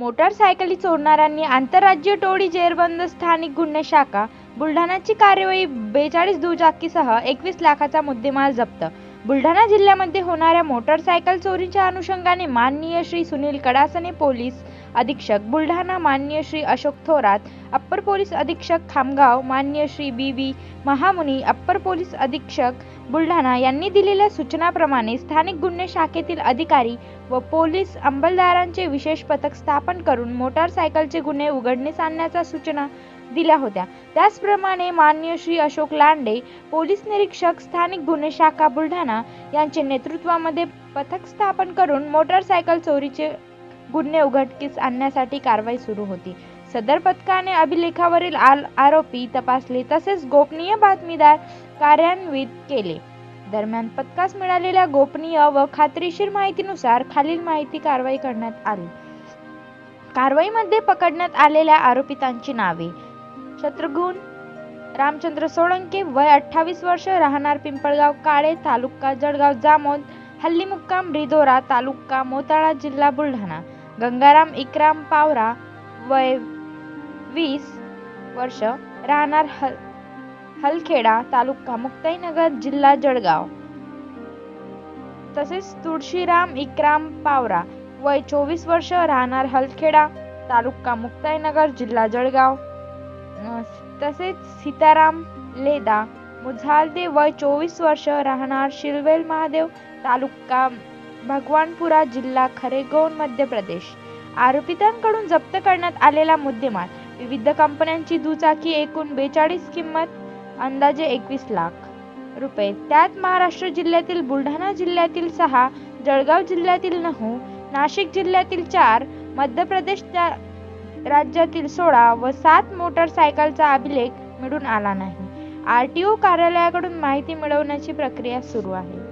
मोटारसायकली चोरणाऱ्यांनी आंतरराज्य टोळी जेरबंद स्थानिक गुन्हे शाखा बुलढाणाची कार्यवाही बेचाळीस दुचाकीसह एकवीस लाखाचा मुद्देमाल जप्त बुलढाणा जिल्ह्यामध्ये होणाऱ्या मोटारसायकल चोरीच्या अनुषंगाने माननीय श्री सुनील कडासने पोलीस अधीक्षक बुलढाणा माननीय श्री अशोक थोरात अप्पर पोलीस अधीक्षक खामगाव माननीय Shri B V Mahamuni upper police अधीक्षक बुलढाणा यांनी दिलेल्या सूचनाप्रमाणे स्थानिक गुन्हे शाखेतील अधिकारी व पोलीस अंमलदारांचे विशेष पथक स्थापन करून मोटारसायकलचे गुन्हे उघडणीस आणण्याच्या सूचना दिल्या होत्या. त्याचप्रमाणे माननीय श्री अशोक लांडे पोलीस निरीक्षक स्थानिक गुन्हे शाखा बुलढाणा यांचे नेतृत्वामध्ये पथक स्थापन करून मोटारसायकल चोरीचे गुन्हे उघडकीस आणण्यासाठी कारवाई सुरू होती. सदर पथकाने अभिलेखावरील आल आरोपी तपासले तसेच गोपनीय बातमीदार कार्यान्वित केले. दरम्यान पथकास मिळालेल्या गोपनीय व खात्रीशीर माहितीनुसार खालील माहिती कारवाई करण्यात आली. कारवाईमध्ये पकडण्यात आलेल्या आरोपितांची नावे शत्रुघ्न. रामचंद्र सोळंके वय अठ्ठावीस वर्ष राहणार पिंपळगाव काळे तालुका जळगाव जामोद हल्ली मुक्काम रिदोरा तालुका मोताळा जिल्हा बुलढाणा. गंगाराम इकराम पावरा वय वीस वर्ष राहणार हल हलखेडा तालुका मुक्ताईनगर जिल्हा जळगाव. तसेच तुळशीराम इकराम पावरा वय चोवीस वर्ष राहणार हलखेडा तालुका मुक्ताईनगर जिल्हा जळगाव. तसेच सीताराम लेदा मुझालदे वय चोवीस वर्ष राहणार शिलवेल महादेव तालुका भगवानपुरा जिल्हा खरेगोन मध्य प्रदेश. आरोपितांकडून जप्त करण्यात आलेला मुद्देमाल विविध कंपन्यांची दुचाकी एकूण बेचाळीस किंमत अंदाजे एकवीस लाख रुपये. त्यात महाराष्ट्र जिल्ह्यातील बुलढाणा जिल्ह्यातील सहा जळगाव जिल्ह्यातील नऊ नाशिक जिल्ह्यातील चार मध्य प्रदेश राज्यातील सोळा व सात मोटारसायकलचा अभिलेख मिळून आला नाही. आर टी ओ कार्यालयाकडून माहिती मिळवण्याची प्रक्रिया सुरू आहे.